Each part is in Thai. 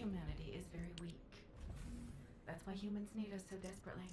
humanity is very weak. That's why humans need us so desperately.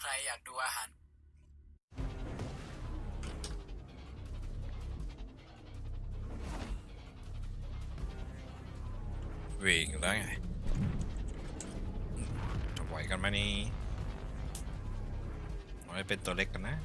ใครอยากดูอาหารวิ่งแล้วไงจะไหวกันไหมนี่มันเป็นตัวเล็กกันนะ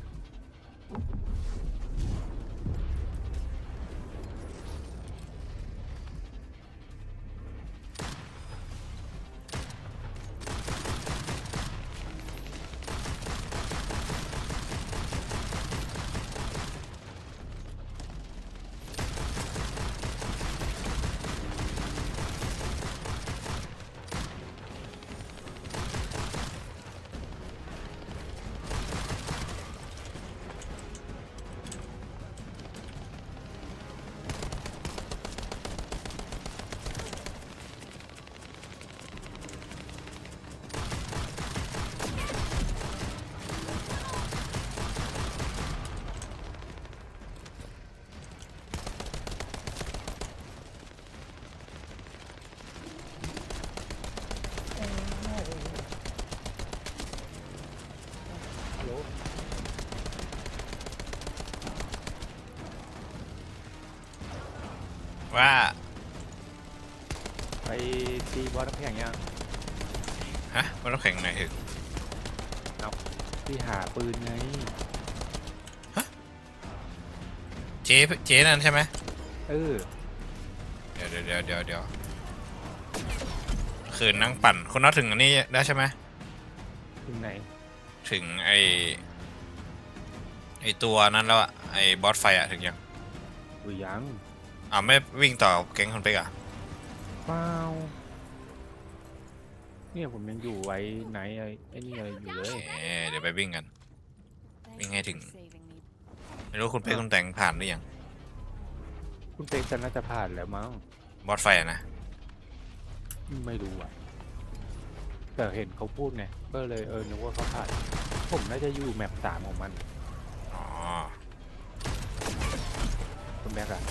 บอสน้ำแข็งยังฮะมันต้องแข่งไหนถึงที่หาปืนไงเจ๊เจ๊นั่นใช่ไหมเออเดี๋ยวเดี๋ยวเดี๋ยวเดี๋ยวเดี๋ยวคืนนั่งปั่นคนนัดถึงอันนี้ได้ใช่ไหมถึงไหน ถึงไอไอตัวนั้นแล้วอะไอบอสไฟอะถึงยังหรือยังอ่าไม่วิ่งต่อแก๊งคนเป๊กอะเปล่า เนี่ยผมยังอยู่ไว้ไหนไอ้ไอ้นี่อะไรอยู่เลยเอ๊ะเดี๋ยวไปวิ่งกัน Thanks Mình nghe for thỉnh- saving me. ไม่รู้คุณเป๊กคุณแต่งผ่านหรือยัง คุณเป๊กจะน่าจะผ่านแล้วมั้งบอสไฟอะนะ ไม่รู้อะ แต่เห็นเขาพูดไงก็เลยเออนึกว่าเขาผ่าน ผมน่าจะอยู่แมปสามของมันอ๋อ คุณแม็กอะ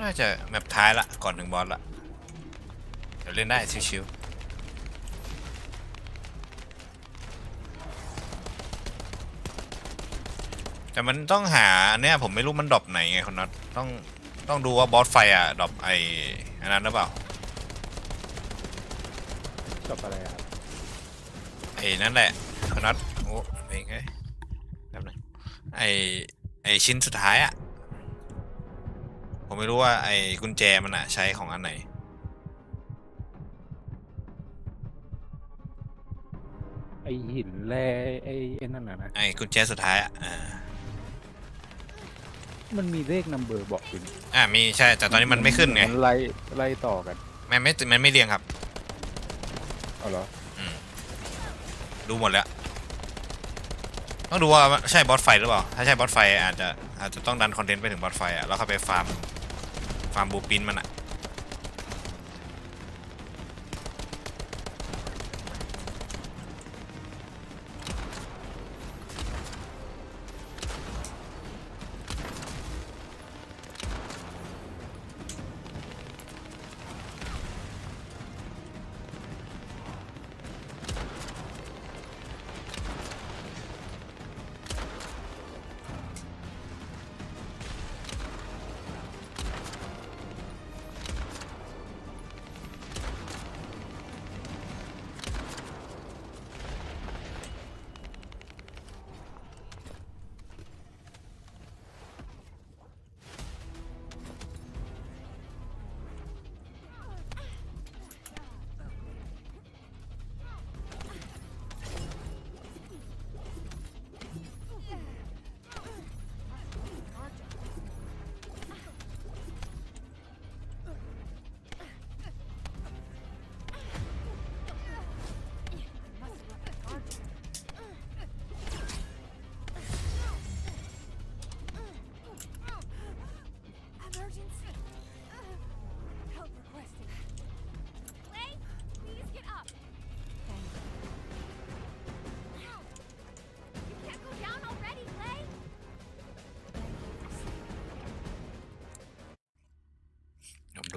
น่าจะแมปท้ายละ ก่อนถึงบอสละ เดี๋ยวเล่นได้ชิวๆ แต่มันต้องหาอันเนี้ยผมไม่รู้มันดรอปไหนไงคนนัทต้องต้องดูว่าบอสไฟอะดรอปไออันนั้นหรือเปล่าจบอะไรอะครับไอ้นั่นแหละคนนัทโอ้เองเอ้ยแป๊บนึงไอไอชิ้นสุดท้ายอะผมไม่รู้ว่าไอกุญแจมันอะใช้ของอันไหนไอหินแร่ไอไอ้นั่นน่ะนะไอ้กุญแจสุดท้ายอะอ่า มันมีเลขนัมเบอร์บอกอยู่นี่อ่ามีใช่ แต่ตอนนี้มันไม่ขึ้นไงมันไล่ไล่ต่อกันมันไม่มันไม่เรียงครับ เอาเหรอดูหมดแล้ว ต้องดูว่าใช่บอสไฟหรือเปล่า ถ้าใช่บอสไฟอาจจะอาจจะต้องดันคอนเทนต์ไปถึงบอสไฟอะแล้วเข้าไปฟาร์ม ฟาร์มบูปินมันอะ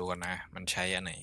กันนะ มันใช้อันไหน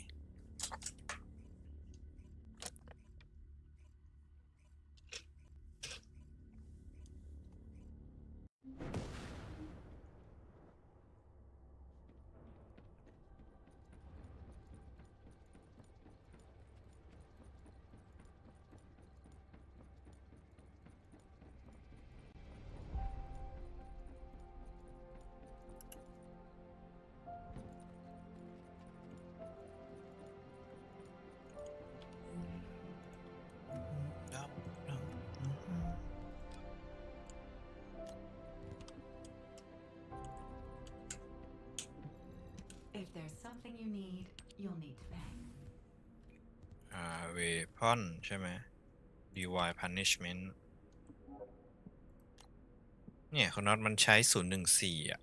there's something you need, you'll need to pay. อ่า เวพอนใช่ไหม DY punishment เนี่ยคุณน็อตมันใช้ศูนย์หนึ่งสี่อะ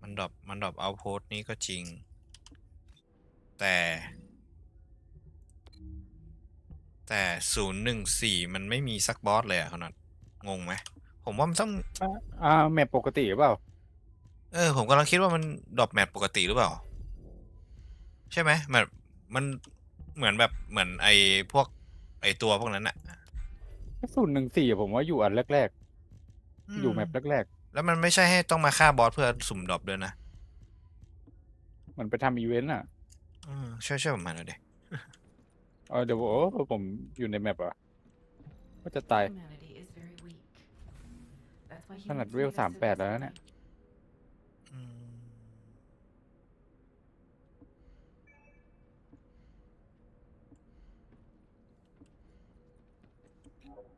มันดรอปมันดรอปเอาโพสนี้ก็จริง แต่ แต่ศูนย์หนึ่งสี่มันไม่มีซักบอสเลยอะคุณน็อตงงไหม ผมว่ามันต้อง อ่าอ่าแมปปกติหรือเปล่า เออ ผมกำลังคิดว่ามันดรอปแมปปกติหรือเปล่า ใช่ไหมแบบมันเหมือนแบบเหมือนไอ้พวก ไอ้ตัวพวกนั้นอะศูนย์หนึ่งสี่ผมว่าอยู่อันแรกๆ อยู่แมปแรกแล้วมันไม่ใช่ให้ต้องมาฆ่าบอสเพื่อสุ่มดรอปด้วยนะๆเหมือนไปทำอีเวนต์อะอืมช่วยช่วยผมมาหน่อยดิเออเดี๋ยวโอ้ผมอยู่ในแมปอะก็จะตาย Humanity is very weak. That's why ขนาด humans เวล need us so สามแปดแล้วนะเนี่ย desperately. อืม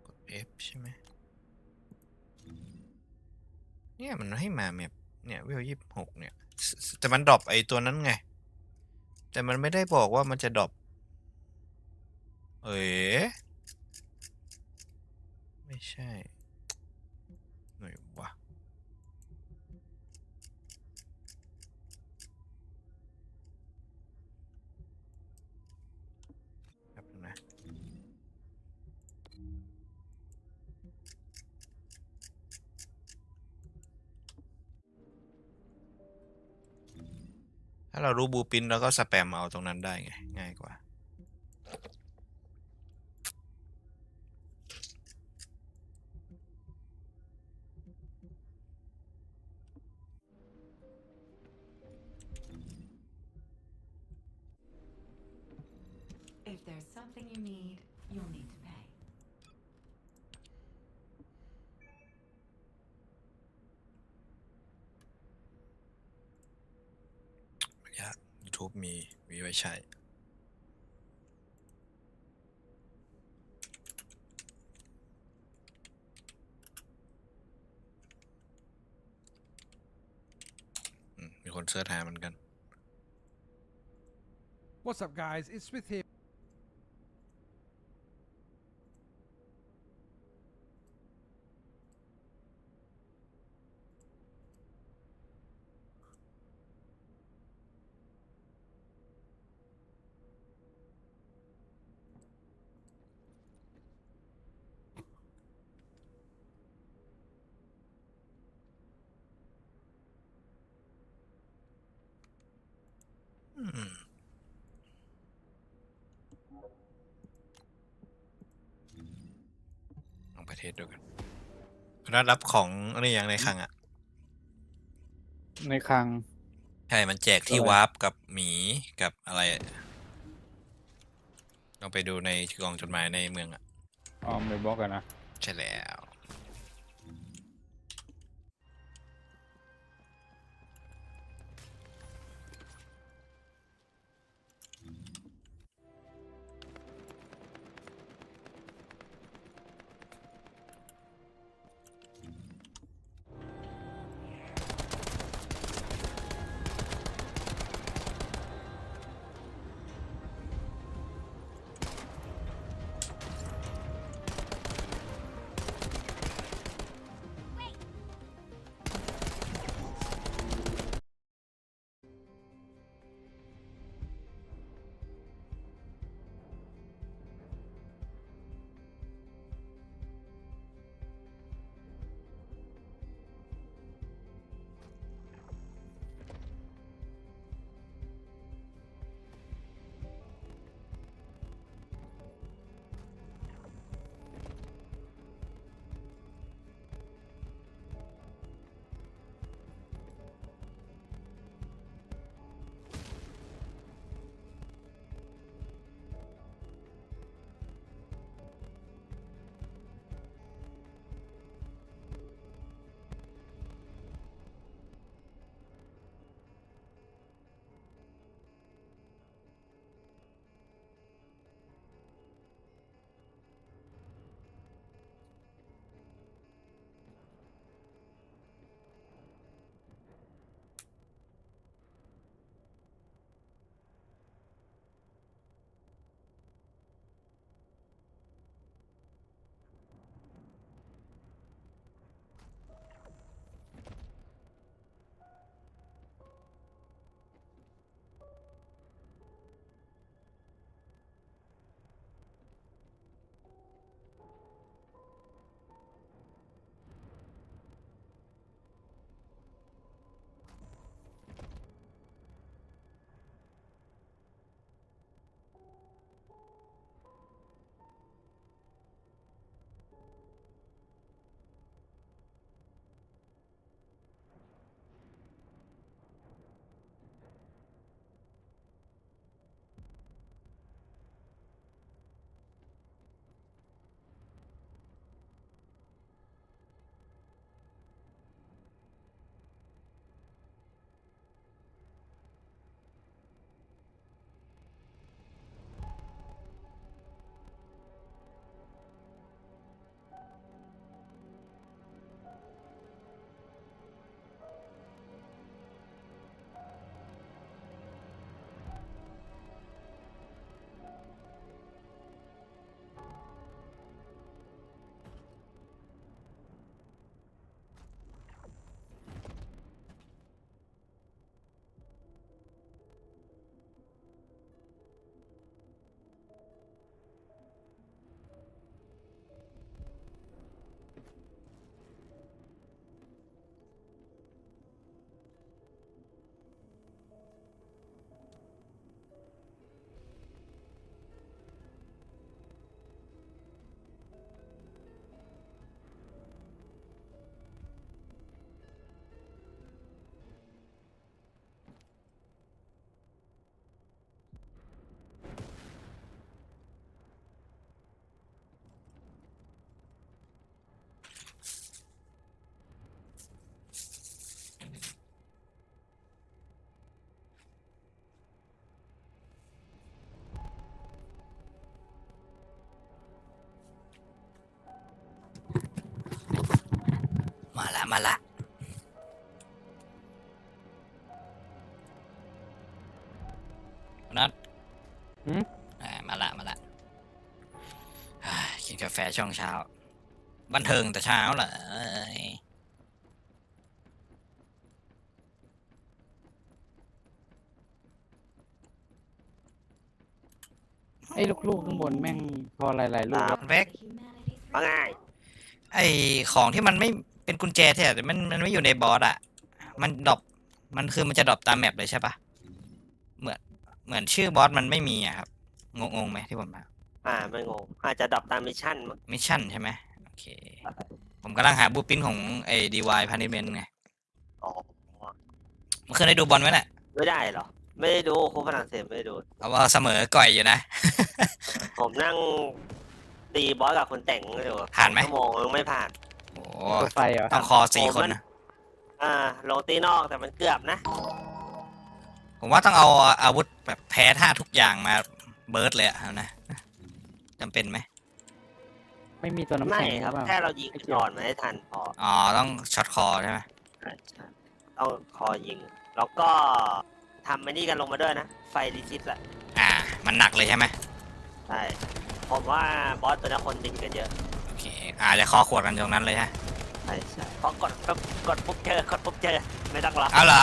กด F ใช่ไหมเนี่ยมันให้มาแมปเนี่ยเวลยี่สิบหกเนี่ย แต่มันดรอปไอตัวนั้นไง แต่มันไม่ได้บอกว่ามันจะดรอปเอ๋ไม่ใช่ ถ้าเรารู้บูปินเราก็สแปมเอาตรงนั้นได้ไงง่ายกว่า คนเสิร์ชหาเหมือนกัน What's up, guys? It's Smith here. คุณนัทรับของนี่ยังในคลังอะ ในคลัง ใช่ มันแจกที่อะไรวาร์ปกับหมีกับอะไรอะลองไปดูในกล่องจดหมายในเมืองอะ อ๋อไม่บอกกันนะ ใช่แล้ว มาละมาละนัดหืม อ่ามาละมาละอ่ากินกาแฟช่วงเช้า บันเทิงแต่เช้าเหรอเอ้ยไอ้ลูกๆข้างบนแม่งพอหลายๆลูกครับเวกว่าไง ไอของที่มันไม่ เป็นกุญแจแท้แต่มันมันไม่อยู่ในบอสอะมันดรอปมันคือมันจะดรอปตามแมปเลยใช่ปะเหมือนเหมือนชื่อบอสมันไม่มีอะครับ งงงๆไหมที่ผมมาอ่าไม่งง อาจจะดรอปตามมิชชั่นมั้งมิชชั่นใช่ไหมโอเค ผมกำลังหาบูปินของไอ้ดีวายพานิเมนไงอ๋อเมื่อคืนได้ดูบอลไหมน่ะไม่ได้เหรอ ไม่ได้ดูคู่ฝรั่งเศสไม่ได้ดูเอาว่าเสมอก่อยอยู่นะ ผมนั่งตีบอสกับคนแต่งอยู่ผ่านไหมชั่วโมงยังไม่ผ่าน โอ้รถไฟเหรอต้องคอสี่คนนะอ่าลงตีนอกแต่มันเกือบนะ ผมว่าต้องเอาอาวุธแบบแพ้ท่าทุกอย่างมาเบิร์ดเลยอะเอานะจำเป็นไหมไม่มีตัวน้ำไม่แข็งครับหอเปล่าแค่เรายิงก่อนมาให้ทันพออ๋อต้องช็อตคอใช่ไหมใช่ใช่ต้องคอยิง แล้วก็ทำไอ้นี่กันลงมาด้วยนะ ไฟรีซิตแหละอ่า มันหนักเลยใช่ไหมใช่ผมว่าบอสตัวนี้คนดึงกันเยอะโอเคอาจจะคอขวดกันตรงนั้นเลยฮะใช่ใช่เพราะกดปุ๊บกดปุ๊บเจอกดปุ๊บเจอ ไม่ต้องรอเอาเหรอ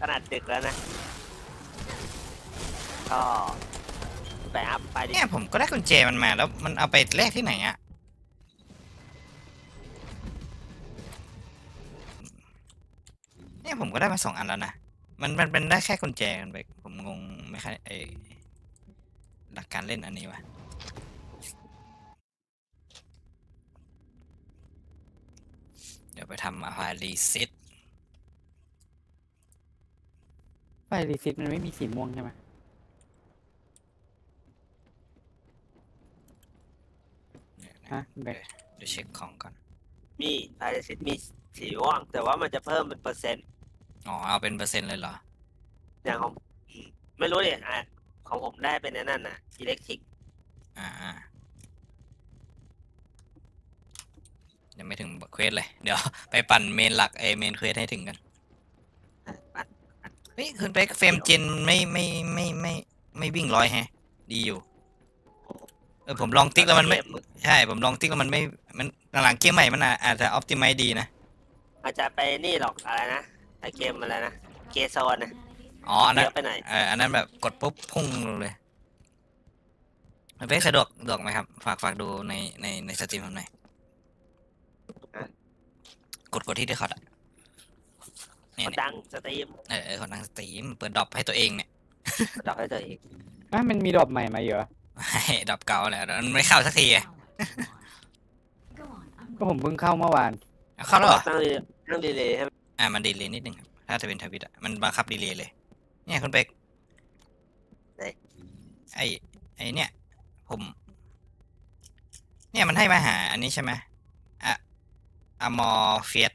ขนาดดึกแล้วนะก็ไปอัพไปดิเนี่ยผมก็ได้กุญแจมันมาแล้วมันเอาไปแลกที่ไหนอะเนี่ยผมก็ได้มาสองอันแล้วนะ มันมันเป็นได้แค่กุญแจกันไป ผมงงไม่ค่อยไอหลักการเล่นอันนี้วะ เดี๋ยวไปทำอาหารรีเซ็ตไฟรีซิตมันไม่มีสีม่วงใช่ไหมฮะแบกเดี๋ยวเช็คของก่อน มีไฟรีซิตมีสีม่วงแต่ว่ามันจะเพิ่มเป็นเปอร์เซ็นต์ อ๋อ เอาเป็นเปอร์เซ็นต์เลยเหรอ อย่างของอืมไม่รู้เนี่ยอะของผมได้เป็นไอ้นั่นน่ะอิเล็กทริก อ่าอ่า ยังไม่ถึงเควสเลย เดี๋ยวไปปั่นเมนหลักเอเมนเควสให้ถึงกันปัดเฮ้ยคุณไปเฟรมเจนไม่ไม่ไม่ไม่ไม่วิ่งร้อยแฮะ ดีอยู่ เออผมลองติ๊กแล้วมันไม่ใช่ผมลองติ๊กแล้วมันไม่มันหลังๆเกมใหม่มันอาอาจจะออ t ติไม e ดีนะอาจจะไปนี่หรอกอะไรนะไอเกมอะไรนะเกโซนนะอ๋ออันเยนั้นอะไปหน่อยเอออันนั้นแบบกดปุ๊บพุ่งเลยมันเป็นสะดวกสะดวกไหมครับ ฝากฝากดูในในในสตรีมผมหน่อย กดกดที่ได้คอร์ดอะเนี่ยคนเนี่ยดังสตรีมเออเออของทางสตรีมเปิดดรอปให้ตัวเองเนี่ยดอกให้ตัวเองอะมันมีดอกใหม่มาเยอะให้ดรอปเก่าแหละมันไม่เข้าสักทีไง Go on, I'm ก็ผมเพิ่งเข้าเมื่อวานเอาเข้าแล้วเหรอตั้งดีตั้งดีเลยให้มันอ่ามันดีเลยนิดนึงครับถ้าจะเป็นทวิตอะมันบังคับดีเลยเลย เนี่ยคุณเป็กไอไอเนี่ย ผม เนี่ยมันให้มาหา อันนี้ใช่ไหมอะ อะมอเฟียส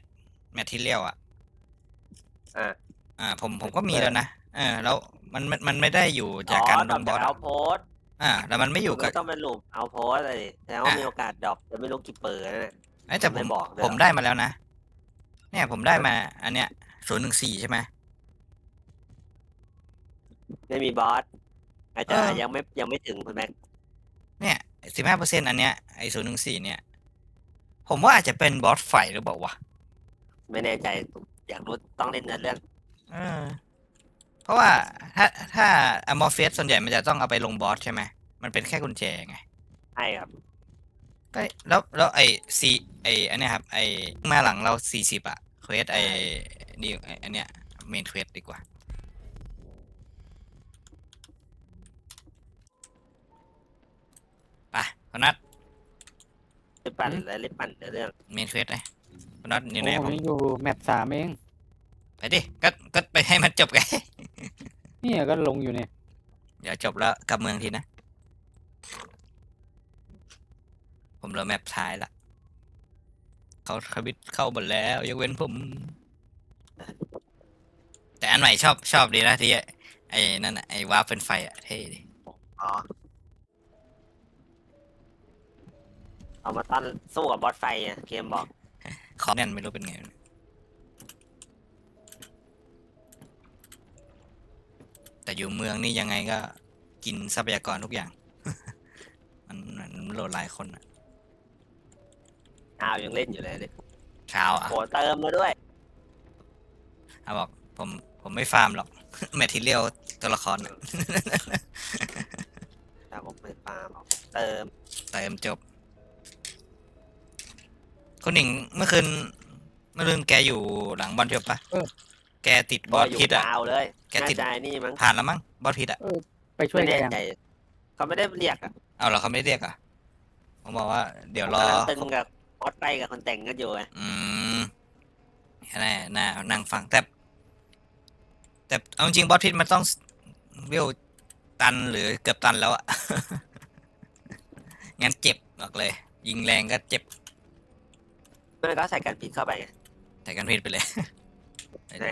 แมทเทียลอะ อ่า อ่า ผมผมก็มีแล้วนะเออแล้วมันมันมันไม่ได้อยู่จากการลดอกงบจาอกสเอาอะโพสต์อ่าแล้วมันไม่อยู่กับต้องเป็นลูปเอาโพสต์เลยแต่ว่าอะมีโอกาสดรอปจะไม่รู้กี่เปอร์นั่นแหละเอ้ยแต่ผไม่มบอกด้วยผมเหรอได้มาแล้วนะ เนี่ยผมได้มา อันเนี้ยศูนย์หนึ่งสี่ใช่ไหมไม่มีบอสอาจจะเออยังไม่ยังไม่ถึงคุณแม็กเนี่ยสิบห้าเปอร์เซ็นอันเนี้ยไอศูนย์หนึ่งสี่เนี่ย ผมว่าอาจจะเป็นบอสไฟหรือเปล่าวะไม่แน่ใจอยากรู้ต้องเล่นเนื้อเรื่องเออเพราะว่าถ้าถ้าอมอร์เฟสส่วนใหญ่มันจะต้องเอาไปลงบอสใช่ไหมมันเป็นแค่กุญแจไงใช่ครับก็แล้วแล้วไอซีไออันเนี้ยครับ ไอมาหลังเราสี่สิบอะเควสไอนี่ไอ้อันเนี้ยเมนเควสดีกว่า ไปพนัด เล่นปั่นและเล่นปั่นเนื้อเรื่องเมนเควสเลยพนัดอยู่ไหนโอ้ผผมมยังอยู่แมปสามเอง ไปดิก็ก็ไปให้มันจบไง เนี่ยก็ลงอยู่เนี่ย เดี๋ยวจบแล้วกลับเมืองทีนะ ผมเหลือแมปท้ายละเขาควิตเข้าหมดแล้วยกเว้นผม แต่อันใหม่ชอบชอบดีนะที่ไอ้นั่นน่ะไอ้วาร์ปเป็นไฟอะเท่ดีอ๋อ เอามาตั้นสู้กับบอสไฟอะเกมบอกคอมแน่นไม่รู้เป็นไง แต่อยู่เมืองนี่ยังไงก็กินทรัพยากรทุกอย่าง มันมันโหลดหลายคนอะอ้าวยังเล่นอยู่เลยเลยเช้าอะโหเติมมาด้วยเขาบอกผมผมไม่ฟาร์มหรอก แมททีเรียลตัวละครน่ะแต่ผมไม่ฟาร์มเติม เติมจบ คุณหนิงเมื่อคืนเมื่อคืนแกอยู่หลังบอลเทียบปะเออ แกติดบอสอยู่พิษอะ ยาวเลยแกติด น่าจะนี่มั้งผ่านแล้วมั้งบอสพิษอะไปช่วยไม่แกแน่ยังใจเขาไม่ได้เรียกอะเอาเหรอเขาไม่ได้เรียกอะผมบอกว่า เดี๋ยวรอ กำลังตึงกับออสไปกับคนแต่งกันอยู่ไงอืมแน่น่านั่งฟังแต่ แต่เอาจริงบอสพิษมันต้องวิวตันหรือเกือบตันแล้วอะ งั้นเจ็บบอกเลย ยิงแรงก็เจ็บ มันก็ใส่กันพิษเข้าไปไงแต่กันพิษไปเลยใช่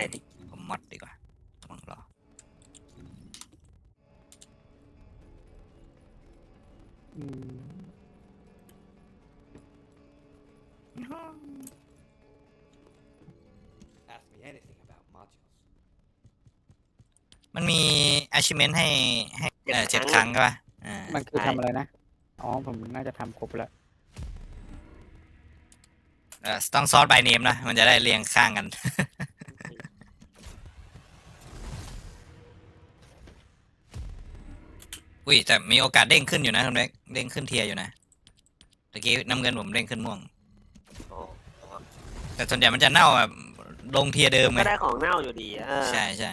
ผมมอดดีกว่าต้องรออืมมันมี achievement ให้ให้เออเจ็ดครั้งใช่ป่ะอ่า มันคือทำอะไรนะ อ๋อ ผมน่าจะทำครบแล้ว เออต้องซอสบายเนมนะ มันจะได้เรียงข้างกัน อุ้ยแต่มีโอกาสเด้งขึ้นอยู่นะคุณเล็กเด้งขึ้นเทียร์อยู่นะตะกี้น้ำเงินผมเด้งขึ้นม่วงโอ้แต่ส่วนใหญ่มันจะเน่าแบบลงเทียร์เดิมไงก็ได้ของเน่าอยู่ดีเออใช่ใช่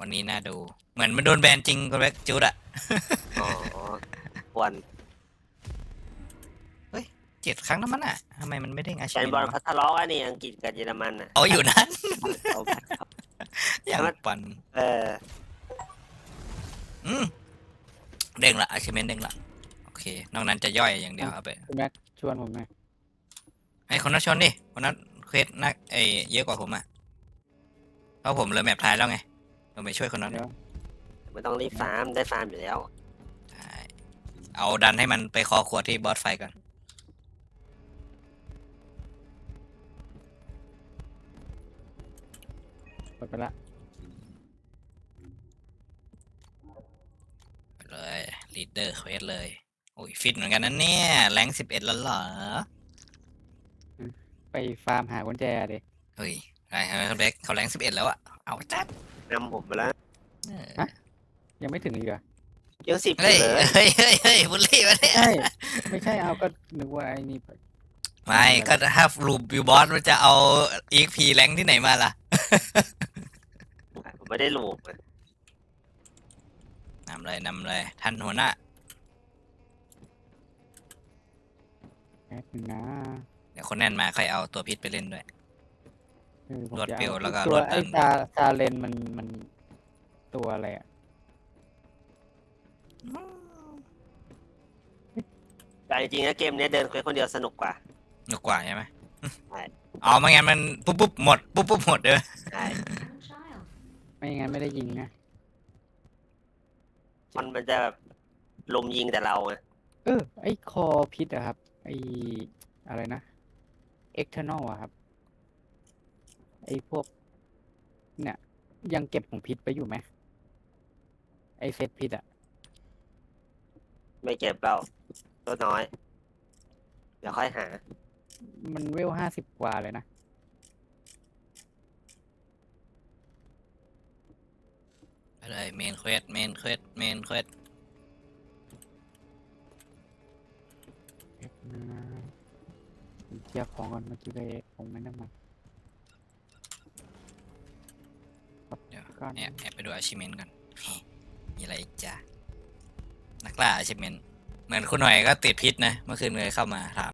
วันนี้น่าดู เหมือนมันโดนแบนจริงคุณเล็กจุดอะอ๋อควรเจ็ดครั้งแล้วมันอะทำไมมันไม่เด้งอาแฟชีนพบอลวะเขาทะเลาะกันนี่อังกฤษกับเยอรมันอะเอาอยู่นั้นเอาไปครับอย่างมันปันเอออืมเด้งละอาชีพเด้งละโอเคนอกนั้นจะย่อยอย่างเดียวเอาไปคุณแม็กชวนผมหน่อยให้คนนั้นชนดิคนนั้นเควสนักไอเยอะกว่าผมอะเพราะผมเลยแมปท้ายแล้วไง เราไปช่วยคนนั้นเดี๋ยวไม่ต้องรีบฟาร์มได้ฟาร์มอยู่แล้วใช่เอาดันให้มันไปคอขวดที่บอสไฟก่อนหมดไปละไปเลยลีดเดอร์เควสเลยโอ้ยฟิตเหมือนกันนะเนี่ยแรงสิบเอ็ดแล้วเหรอไปฟาร์มหากุญแจดิเฮ้ยไอ้เขาเล็กเขาแรงสิบเอ็ดแล้วอะเอาจัด นำผมไปแล้วเออยังไม่ถึงอีกเหรอยังสิบเฮ้ยเลยเฮ้ยเฮ้ยเฮ้ยบุลลี่มาเนี่ยใช่ไม่ใช่เอาก็นึกว่าไอ้นี่ไม่ก็ถ้ารูปบิวบอสมันจะเอาอีกพีแรงที่ไหนมาล่ะผมไม่ได้ลูกอะนำเลยนำเลยท่านหัวหน้าแป๊บนึงนะเดี๋ยวคนแน่นมาค่อยเอาตัวพิษไปเล่นด้วยเออผมรวดจะเปรี้ยวอาแล้วก็ตัวรวดไอ้ดันซาซาเลนมันมันตัวอะไรอะแต่จริงๆนะเกมเนี้ยเดินเควสคนเดียวสนุกกว่า หนุกกว่าใช่ไหมใช่อ๋อไม่งั้นมันปุ๊บปุ๊บหมดปุ๊บปุ๊บหมดเลยใช่ child. ไม่งั้นไม่ได้ยิงนะมันมันจะแบบลุมยิงแต่เราไงเออไอ้คอพิษอะครับไอ้อะไรนะ external อะครับไอ้พวก เนี่ย ยังเก็บของพิษไปอยู่ไหมไอ้เซตพิษอะไม่เก็บเราตัวน้อย เดี๋ยวค่อยหา มันเวลห้าสิบกว่าเลยนะไปเลยเมนเควสเมนเควสเมนเควสเก็บนะผมเคลียร์ของก่อนเมื่อกี้ไปผมไม่ได้มาครับ เดี๋ยวก่อนเนี่ยแอบไปดูอาชิเมนก่อนมีอะไรอีกจ้ะนักล่าอาชิเมนเหมือนคุณหน่อยก็ติดพิษนะ เมื่อคืนเลยเข้ามาถาม